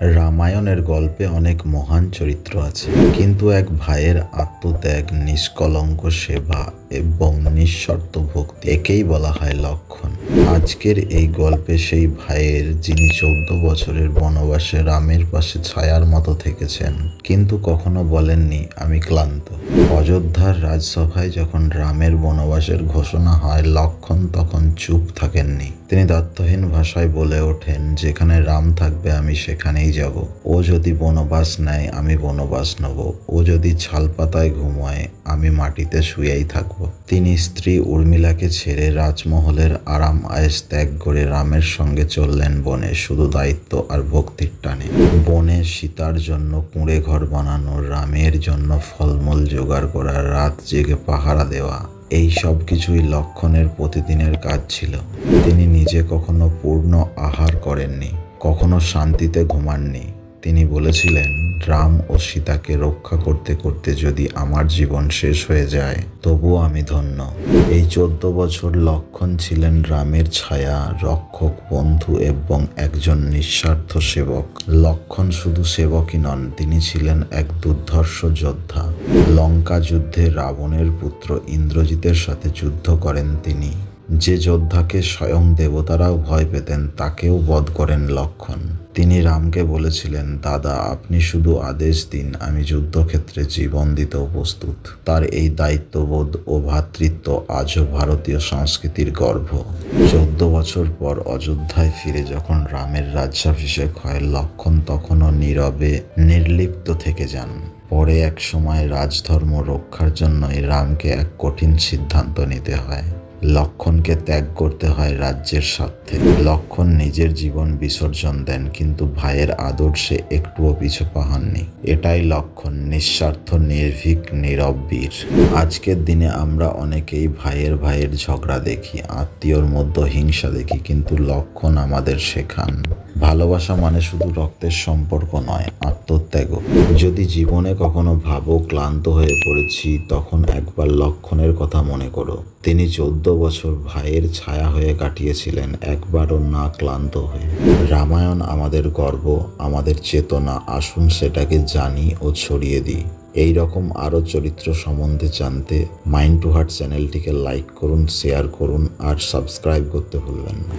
রামায়ণের গল্পে অনেক মহান চরিত্র আছে। কিন্তু এক ভাইয়ের আত্মত্যাগ, নিষ্কলঙ্ক সেবা এবং নিঃশর্ত ভক্তি একেই বলা হয় লক্ষণ। আজকের এই গল্পে সেই ভাইয়ের, যিনি চৌদ্দ বছরের বনবাসে রামের পাশে ছায়ার মতো থেকেছেন, কিন্তু কখনো বলেননি, আমি ক্লান্ত। অযোধ্যার রাজসভায় যখন রামের বনবাসের ঘোষণা হয়, লক্ষণ তখন চুপ থাকেননি। তিনি দত্তহীন ভাষায় বলে ওঠেন, যেখানে রাম থাকবে, আমি সেখানেই যাব। ও যদি বনবাস নেয়, আমি বনবাস নেব। ও যদি ছালপাতায় ঘুমায়, আমি মাটিতে শুয়েই থাকব। তিনি স্ত্রী উর্মিলাকে ছেড়ে রাজমহলের আরাম আয়েস ত্যাগ করে রামের সঙ্গে চললেন বনে, শুধু দায়িত্ব আর ভক্তির টানে। বনে সীতার জন্য কুঁড়ে ঘর বানানো, রামের জন্য ফলমূল জোগাড় করা, রাত জেগে পাহারা দেওয়া, এই সব কিছুই লক্ষণের প্রতিদিনের কাজ ছিল। তিনি নিজে কখনো পূর্ণ আহার করেননি, কখনো শান্তিতে ঘুমাননি। তিনি বলেছিলেন, রাম ও সীতাকে রক্ষা করতে করতে যদি আমার জীবন শেষ হয়ে যায় তবুও আমি ধন্য। এই চোদ্দ বছর লক্ষণ ছিলেন রামের ছায়া, রক্ষক, বন্ধু এবং একজন নিঃস্বার্থ সেবক। লক্ষণ শুধু সেবকই নন, তিনি ছিলেন এক দুর্ধর্ষ যোদ্ধা। লঙ্কা যুদ্ধে রাবণের পুত্র ইন্দ্রজিতের সাথে যুদ্ধ করেন তিনি। যে যোদ্ধাকে স্বয়ং দেবতারাও ভয় পেতেন, তাকেও বধ করেন লক্ষণ। তিনি রামকে বলেছিলেন, দাদা, আপনি শুধু আদেশ দিন, আমি যুদ্ধক্ষেত্রে জীবন দিতেও প্রস্তুত। তার এই দায়িত্ববোধ ও ভ্রাতৃত্ব আজও ভারতীয় সংস্কৃতির গর্ভ। চোদ্দ বছর পর অযোধ্যায় ফিরে যখন রামের রাজ্যাভিষেক হয়, লক্ষণ তখনও নীরবে, নির্লিপ্ত থেকে যান। পরে এক সময় রাজধর্ম রক্ষার জন্যই রামকে এক কঠিন সিদ্ধান্ত নিতে হয়। লক্ষণকে ত্যাগ করতে হয় রাজ্যের স্বার্থে। লক্ষণ নিজের জীবন বিসর্জন দেন, কিন্তু ভাইয়ের আদর্শে একটুও পিছু পাহাননি। এটাই লক্ষণ, নিঃস্বার্থ, নির্ভীক, নীরব বীর। আজকের দিনে আমরা অনেকেই ভাইয়ের ভাইয়ের ঝগড়া দেখি, আত্মীয়র মধ্যে হিংসা দেখি, কিন্তু লক্ষণ আমাদের শেখান। ভালোবাসা মানে শুধু রক্তের সম্পর্ক নয়, আত্মত্যাগও। যদি জীবনে কখনো ভাবো ক্লান্ত হয়ে পড়েছি, তখন একবার লক্ষণের কথা মনে করো। তিনি চোদ্দ বছর ভাইয়ের ছায়া হয়ে কাটিয়েছিলেন একবারও না ক্লান্ত হয়ে। রামায়ণ আমাদের গর্ব, আমাদের চেতনা, আসুন সেটাকে জানি ও ছড়িয়ে দিই। এই রকম আরও চরিত্র সম্বন্ধে জানতে মাইন্ড টু হার্ট চ্যানেলটিকে লাইক করুন, শেয়ার করুন আর সাবস্ক্রাইব করতে ভুলবেন না।